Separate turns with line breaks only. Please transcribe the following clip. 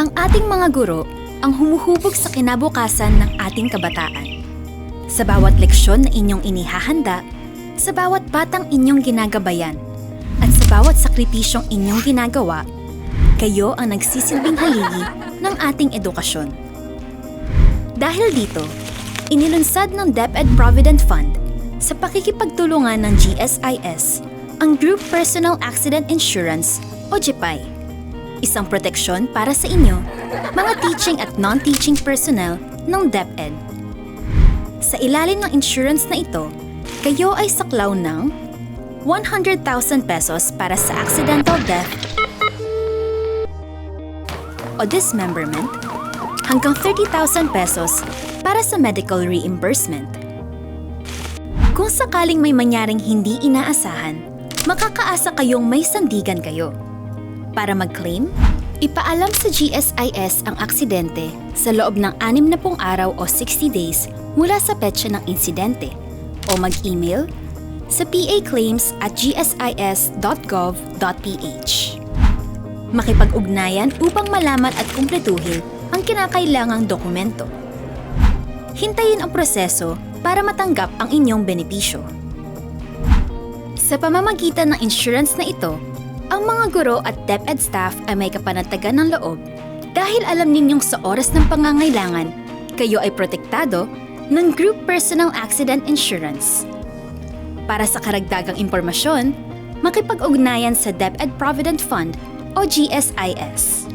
Ang ating mga guro ang humuhubog sa kinabukasan ng ating kabataan. Sa bawat leksyon na inyong inihahanda, sa bawat batang inyong ginagabayan, at sa bawat sakripisyong inyong ginagawa, kayo ang nagsisilbing haligi ng ating edukasyon. Dahil dito, inilunsad ng DepEd Provident Fund sa pakikipagtulungan ng GSIS ang Group Personal Accident Insurance o GPI. Isang proteksyon para sa inyo, mga teaching at non-teaching personnel ng DepEd. Sa ilalim ng insurance na ito, kayo ay saklaw ng 100,000 pesos para sa accidental death o dismemberment hanggang 30,000 pesos para sa medical reimbursement. Kung sakaling may mangyaring hindi inaasahan, makakaasa kayong may sandigan kayo. Para mag-claim, ipaalam sa GSIS ang aksidente sa loob ng 60 araw o 60 days mula sa petsa ng insidente o mag-email sa paclaims at gsis.gov.ph. Makipag-ugnayan upang malaman at kumpletuhin ang kinakailangang dokumento. Hintayin ang proseso para matanggap ang inyong benepisyo. Sa pamamagitan ng insurance na ito, ang mga guro at DepEd staff ay may kapanatagan ng loob dahil alam ninyong sa oras ng pangangailangan, kayo ay protektado ng Group Personal Accident Insurance. Para sa karagdagang impormasyon, makipag-ugnayan sa DepEd Provident Fund o GSIS.